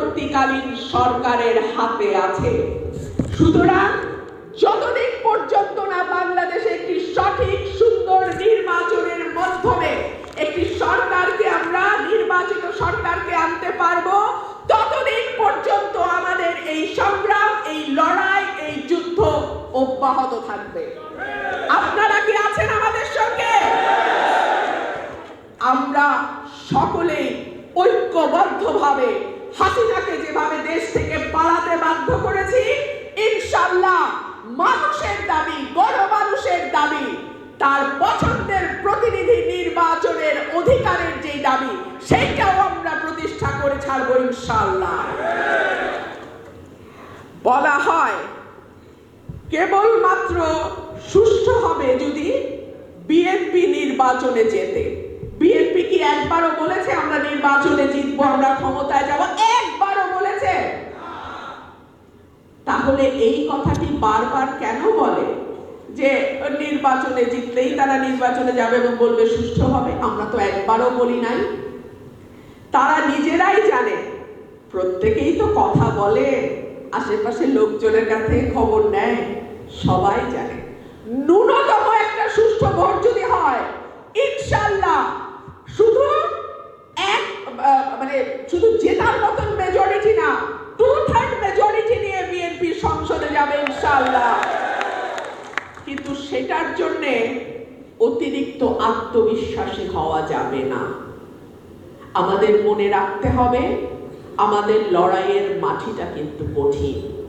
অন্তর্বর্তীকালীন সরকারের হাতে আছে। সুতরাং যতদিন পর্যন্ত না বাংলাদেশে একটি সঠিক, সুন্দর নির্বাচনের মাধ্যমে একটি সরকারকে আমরা, নির্বাচিত সরকারকে আনতে পারব, ততদিন পর্যন্ত আমাদের এই সংগ্রাম, এই লড়াই, এই যুদ্ধ অব্যাহত থাকবে। আপনারা কি আছেন আমাদের সঙ্গে? আমরা সকলেই ঐক্যবদ্ধভাবে হাসিনাকে যেভাবে দেশ থেকে পালাতে বাধ্য করেছি ইনশাল্লাহ মানুষের দাবি, বড় মানুষের দাবি, তার পছন্দের প্রতিনিধি নির্বাচনের অধিকারের যে দাবি, সেইটাও আমরা প্রতিষ্ঠা করে ছাড়বো ইনশাল্লাহ বলা হয়, কেবলমাত্র সুষ্ঠু হবে যদি বিএনপি নির্বাচনে যেতে বিএনপি কি একবারও বলেছে, আমরা নির্বাচনে জিতবো, আমরা ক্ষমতায় যাব একবারও বলেছে তাহলে এই কথাটি বারবার কেন বলে? যে নির্বাচনে জিতলেই তারা নির্বাচনে যাবে এবং বলবে, সুষ্ঠু হবে। আমরা তো একবারও বলি নাই। তারা নিজেরাই জানে। প্রত্যেকেই তো কথা বলে। আশেপাশে লোকজনের কাছে খবর নেয়। সবাই জানে। ন্যূনতম একটা সুষ্ঠু ভোট যদি হয় ইনশাল্লাহ শুধু এক মানে শুধু জেতার মতন মেজরিটি না সেটার জন্যে অতিরিক্ত আত্মবিশ্বাসী হওয়া যাবে না। আমাদের মনে রাখতে হবে, আমাদের লড়াইয়ের মাটিটা কিন্তু কঠিন।